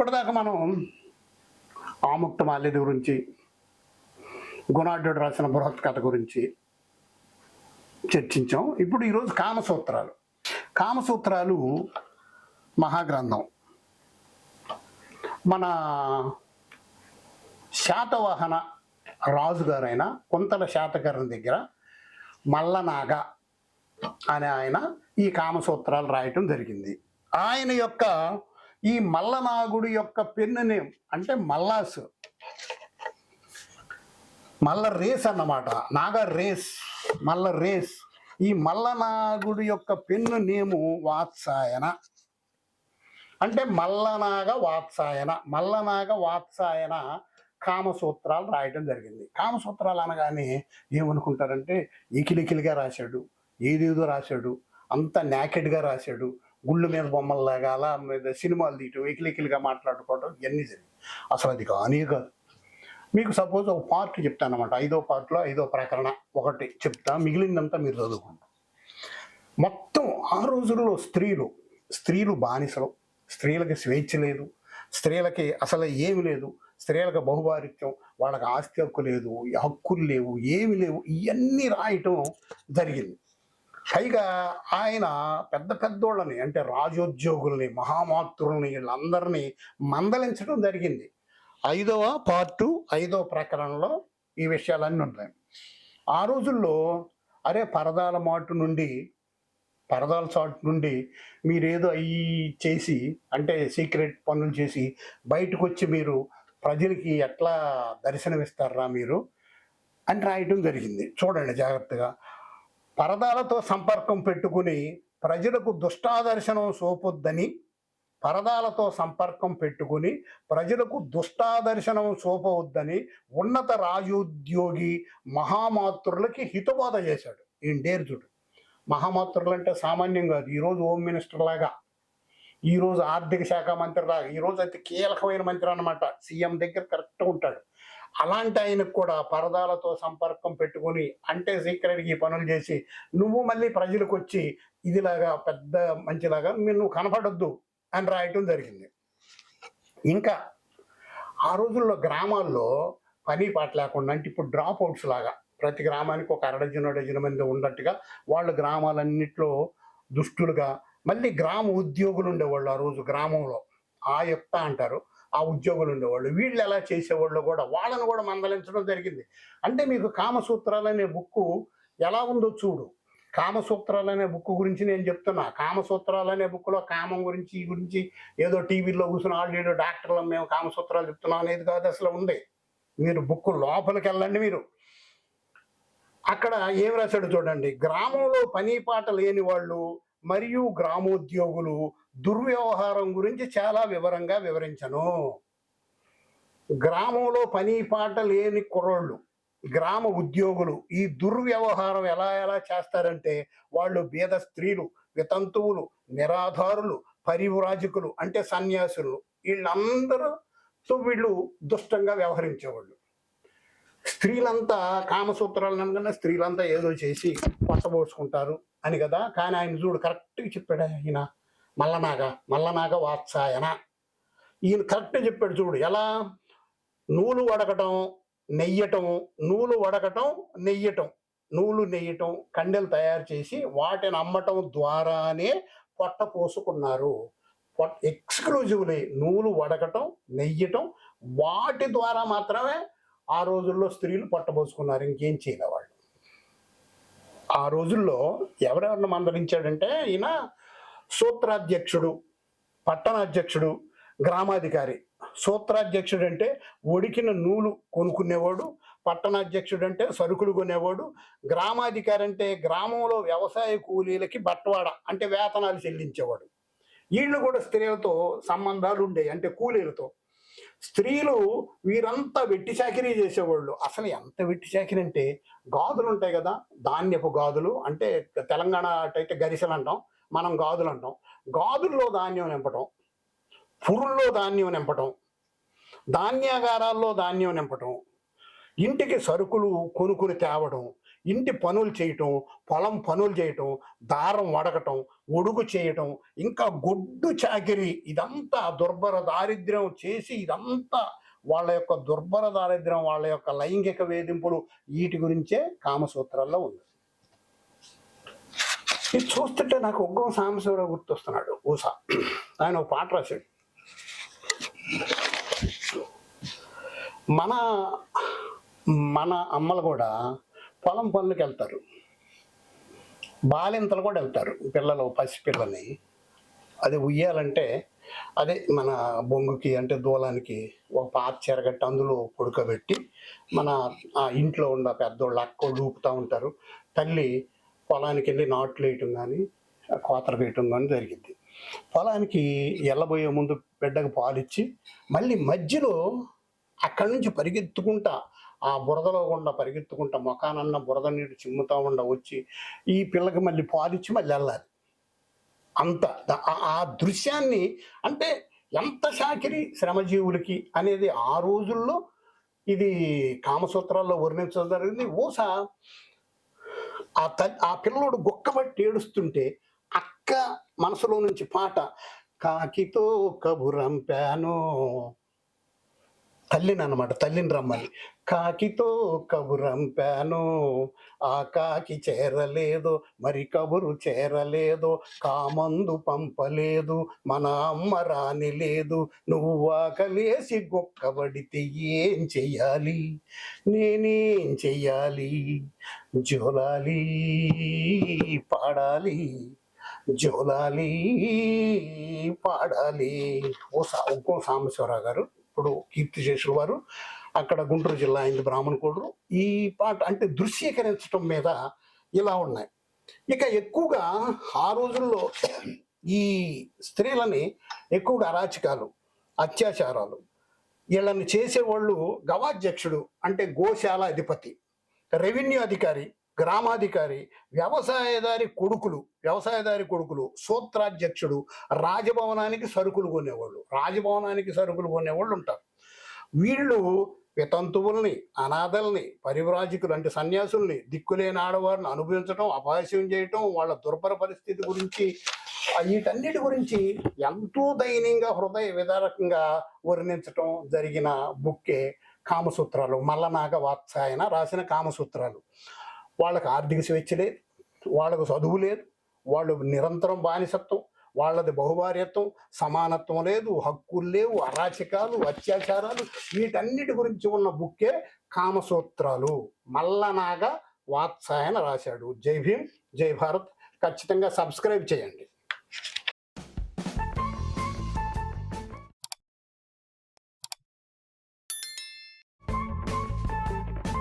ఇప్పటిదాకా మనం ఆముక్త మాల్యద గురించి గుణాఢ్యుడు రాసిన బృహత్ కథ గురించి చర్చించాం. ఇప్పుడు ఈరోజు కామసూత్రాలు. కామసూత్రాలు మహాగ్రంథం. మన శాతవాహన రాజుగారైన కొంతల శాతకర్ణ దగ్గర మల్లనాగ అనే ఆయన ఈ కామసూత్రాలు రాయటం జరిగింది. ఆయన యొక్క ఈ మల్లనాగుడు యొక్క పెన్ను నేమ్ అంటే మల్లాస్. మల్ల రేస్ అన్నమాట. నాగ రేస్. మల్ల రేస్. ఈ మల్లనాగుడు యొక్క పెన్ను నేము వాత్సాయన. అంటే మల్లనాగ వాత్సాయన. మల్లనాగ వాత్సాయన కామసూత్రాలు రాయటం జరిగింది. కామసూత్రాలు అనగానే ఏమనుకుంటారంటే ఇకిలికిలిగా రాశాడు ఏదేదో రాశాడు అంత నాకెడ్గా రాశాడు గుళ్ళు మీద బొమ్మల్లాగా అలా మీద సినిమాలు తీయటం ఎకిలికిలిగా మాట్లాడుకోవడం ఇవన్నీ జరిగింది అసలు అది కానీ కాదు. మీకు సపోజ్ ఒక పార్ట్ చెప్తాను అనమాట ఐదో పార్ట్లో ఐదో ప్రకరణ ఒకటి చెప్తా మిగిలిందంతా మీరు చదువుకుంటాం మొత్తం ఆ రోజుల్లో స్త్రీలు స్త్రీలు బానిసలు స్త్రీలకి స్వేచ్ఛ లేదు స్త్రీలకి అసలు ఏమి లేదు స్త్రీలకు బహుభారిత్యం వాళ్ళకి ఆస్తి హక్కు లేదు హక్కులు లేవు ఏమి లేవు ఇవన్నీ రాయటం జరిగింది. పైగా ఆయన పెద్ద పెద్దోళ్ళని అంటే రాజోద్యోగుల్ని మహామాతృల్ని వీళ్ళందరినీ మందలించడం జరిగింది. ఐదవ పార్టు ఐదవ ప్రకరణలో ఈ విషయాలన్నీ ఉన్నాయి ఆ రోజుల్లో అరే పరదాల మాటు నుండి పరదాల చాటు నుండి మీరేదో అయ్యి చేసి అంటే సీక్రెట్ పనులు చేసి బయటకు వచ్చి మీరు ప్రజలకి ఎట్లా దర్శనమిస్తారా మీరు అని రాయటం జరిగింది. చూడండి జాగ్రత్తగా. పరదాలతో సంపర్కం పెట్టుకుని ప్రజలకు దుష్టాదర్శనం సోపొద్దని పరదాలతో సంపర్కం పెట్టుకుని ప్రజలకు దుష్టాదర్శనం సోపవద్దని ఉన్నత రాజోద్యోగి మహామాతృలకి హితబోధ చేశాడు ఈయన డేర్జుడు మహామాతృలు అంటే సామాన్యం కాదు ఈరోజు హోమ్ మినిస్టర్ లాగా ఈరోజు ఆర్థిక శాఖ మంత్రి లాగా ఈరోజు అయితే కీలకమైన మంత్రి అనమాట సీఎం దగ్గర కరెక్ట్గా ఉంటాడు. అలాంటి ఆయనకు కూడా పరదాలతో సంపర్కం పెట్టుకొని అంటే సీక్రెట్గా ఈ పనులు చేసి నువ్వు మళ్ళీ ప్రజలకు వచ్చి ఇదిలాగా పెద్ద మంచిలాగా మీరు నువ్వు కనపడొద్దు అని రాయటం జరిగింది. ఇంకా ఆ రోజుల్లో గ్రామాల్లో పని పాట లేకుండా అంటే ఇప్పుడు డ్రాప్ అవుట్స్ లాగా ప్రతి గ్రామానికి ఒక అరడజన డజన మంది ఉన్నట్టుగా వాళ్ళు గ్రామాలన్నింటిలో దుష్టులుగా మళ్ళీ గ్రామ ఉద్యోగులు ఉండేవాళ్ళు ఆ రోజు గ్రామంలో. ఆ యొక్క అంటారు. ఆ ఉద్యోగులు ఉండేవాళ్ళు. వీళ్ళు ఎలా చేసేవాళ్ళు కూడా వాళ్ళను కూడా మందలించడం జరిగింది. అంటే మీకు కామసూత్రాలు అనే బుక్ ఎలా ఉందో చూడు. కామసూత్రాలు అనే బుక్ గురించి నేను చెప్తున్నా. కామసూత్రాలు అనే బుక్లో కామం గురించి ఈ గురించి ఏదో టీవీలో కూర్చుని ఆల్రెడీ డాక్టర్లు మేము కామసూత్రాలు చెప్తున్నాం అనేది కాదు అసలు ఉంది. మీరు బుక్ లోపలికి వెళ్ళండి మీరు. అక్కడ ఏం రాశాడు చూడండి. గ్రామంలో పని పాట లేని వాళ్ళు మరియు గ్రామోద్యోగులు దుర్వ్యవహారం గురించి చాలా వివరంగా వివరించను. గ్రామంలో పని పాట లేని కుర్రోళ్ళు గ్రామ ఉద్యోగులు ఈ దుర్వ్యవహారం ఎలా ఎలా చేస్తారంటే వాళ్ళు బీద స్త్రీలు వితంతువులు నిరాధారులు పరివ్రాజకులు అంటే సన్యాసులు. వీళ్ళందరూతో వీళ్ళు దుష్టంగా వ్యవహరించేవాళ్ళు. స్త్రీలంతా కామసూత్రాలు అనగానే స్త్రీలంతా ఏదో చేసి పొట్టబోసుకుంటారు అని కదా? కానీ ఆయన చూడు కరెక్ట్గా చెప్పాడు ఆయన. మల్లనాగ మల్లనాగ వాత్సాయన. ఈయన కరెక్ట్గా చెప్పాడు చూడు. ఎలా? నూలు వడకటం నెయ్యటం నూలు వడకటం నెయ్యటం. నూలు నెయ్యటం కండెలు తయారు చేసి వాటిని అమ్మటం ద్వారానే పొట్ట పోసుకున్నారు. ఎక్స్క్లూజివ్లీ నూలు వడకటం నెయ్యటం వాటి ద్వారా మాత్రమే ఆ రోజుల్లో స్త్రీలు పొట్టబోసుకున్నారు ఇంకేం చేయలేవాళ్ళు. ఆ రోజుల్లో ఎవరెవరిని మందలించాడంటే ఈయన సూత్రాధ్యక్షుడు పట్టణాధ్యక్షుడు గ్రామాధికారి. సూత్రాధ్యక్షుడు అంటే ఒడికిన నూలు కొనుక్కునేవాడు పట్టణాధ్యక్షుడు అంటే సరుకులు కొనేవాడు గ్రామాధికారి అంటే గ్రామంలో వ్యవసాయ కూలీలకి బట్వాడ అంటే వేతనాలు చెల్లించేవాడు. వీళ్ళు కూడా స్త్రీలతో సంబంధాలు ఉండేవి అంటే కూలీలతో. స్త్రీలు వీరంతా వెట్టి చాకిరీ చేసేవాళ్ళు. అసలు ఎంత వెట్టి చాకిరీ అంటే గాజులు ఉంటాయి కదా ధాన్యపు గాజులు అంటే తెలంగాణ అటైతే గరిసెలు అంటాం మనం గాజులు అంటాం గాజుల్లో ధాన్యం నింపటం పురుల్లో ధాన్యం నింపటం ధాన్యాగారాల్లో ధాన్యం నింపటం ఇంటికి సరుకులు కొనుక్కుని తేవడం ఇంటి పనులు చేయటం పొలం పనులు చేయటం దారం వడకటం ఒడుగు చేయటం ఇంకా గొడ్డు చాకిరి ఇదంతా దుర్భర దారిద్ర్యం చేసి ఇదంతా వాళ్ళ యొక్క దుర్భర దారిద్ర్యం వాళ్ళ యొక్క లైంగిక వేధింపులు వీటి గురించే కామసూత్రాల్లో ఉంది. ఇది చూస్తుంటే నాకు ఉగ్గం సాంబశివరావు గుర్తొస్తున్నాడు ఊసా. ఆయన ఒక పాట రాశాడు. మన మన అమ్మలు కూడా పొలం పనులకు వెళ్తారు. బాలింతలు కూడా వెళ్తారు. పిల్లలు పసిపిల్లని. అది ఉయ్యాలంటే అదే మన బొంగుకి అంటే దూలానికి ఒక పాత చెరగట్టి అందులో పుడకబెట్టి మన ఆ ఇంట్లో ఉన్న పెద్దోళ్ళు అక్క ఊపుతూ ఉంటారు. తల్లి పొలానికి వెళ్ళి నాట్లు వేయటం కానీ కోతలు వేయటం కానీ జరిగింది పొలానికి వెళ్ళబోయే ముందు బిడ్డకు పాలిచ్చి మళ్ళీ మధ్యలో అక్కడి నుంచి పరిగెత్తుకుంటా ఆ బురదలో గుండా పరిగెత్తుకుంటా మొఖానన్న బురద నీరు చిమ్ముతా ఉండ వచ్చి ఈ పిల్లకి మళ్ళీ పాలిచ్చి మళ్ళీ వెళ్ళాలి. అంత ఆ- ఆ దృశ్యాన్ని అంటే ఎంత శాకిరి శ్రమజీవులకి అనేది ఆ రోజుల్లో ఇది కామసూత్రాల్లో వర్ణించడం జరిగింది. ఊస ఆ త ఆ పిల్లోడు గొక్కబట్టి ఏడుస్తుంటే అక్క మనసులో నుంచి పాట కాకితో కబురంపాను తల్లిని అనమాట తల్లిని రమ్మని. కాకితో కబురంపాను ఆ కాకి చేరలేదు మరి కబురు చేరలేదు కామందు పంపలేదు మన అమ్మ రాని లేదు నువ్వు ఆకలేసి గొక్కబడితే ఏం చెయ్యాలి? నేనేం చెయ్యాలి? జోలాలి పాడాలి జోలాలి పాడాలి. ఓ సా ఒక్కో సాంబశివరావు గారు ఇప్పుడు కీర్తి చేసిన వారు అక్కడ గుంటూరు జిల్లా అయింది బ్రాహ్మణ కోడరు ఈ పాట అంటే దృశ్యీకరించడం మీద ఇలా ఉన్నాయి. ఇక ఎక్కువగా ఆ రోజుల్లో ఈ స్త్రీలని ఎక్కువగా అరాచకాలు అత్యాచారాలు వీళ్ళని చేసేవాళ్ళు గవాధ్యక్షుడు అంటే గోశాల అధిపతి రెవెన్యూ అధికారి గ్రామాధికారి వ్యవసాయదారి కొడుకులు వ్యవసాయదారి కొడుకులు సూత్రాధ్యక్షుడు రాజభవనానికి సరుకులు కొనేవాళ్ళు. రాజభవనానికి సరుకులు కొనేవాళ్ళు ఉంటారు. వీళ్ళు వితంతువుల్ని అనాథల్ని పరివ్రాజకులు అంటే సన్యాసుల్ని దిక్కులేని ఆడవారిని అనుభవించడం అపహాస్యం చేయటం వాళ్ళ దుర్భర పరిస్థితి గురించి వీటన్నిటి గురించి ఎంతో దయనీయంగా హృదయ విదారకంగా వర్ణించటం జరిగిన బుక్కే కామసూత్రాలు. మల్లనాగ వాత్సాయన రాసిన కామసూత్రాలు. వాళ్ళకి ఆర్థిక స్వేచ్ఛ లేదు వాళ్ళకు చదువు లేదు వాళ్ళు నిరంతరం బానిసత్వం వాళ్ళది బహుభార్యత్వం సమానత్వం లేదు హక్కులు లేవు అరాచకాలు అత్యాచారాలు వీటన్నిటి గురించి ఉన్న బుక్కే కామసూత్రాలు. మల్లనాగ వాత్సాయన రాశాడు. జై భీమ్ జై భారత్. ఖచ్చితంగా సబ్స్క్రైబ్ చేయండి.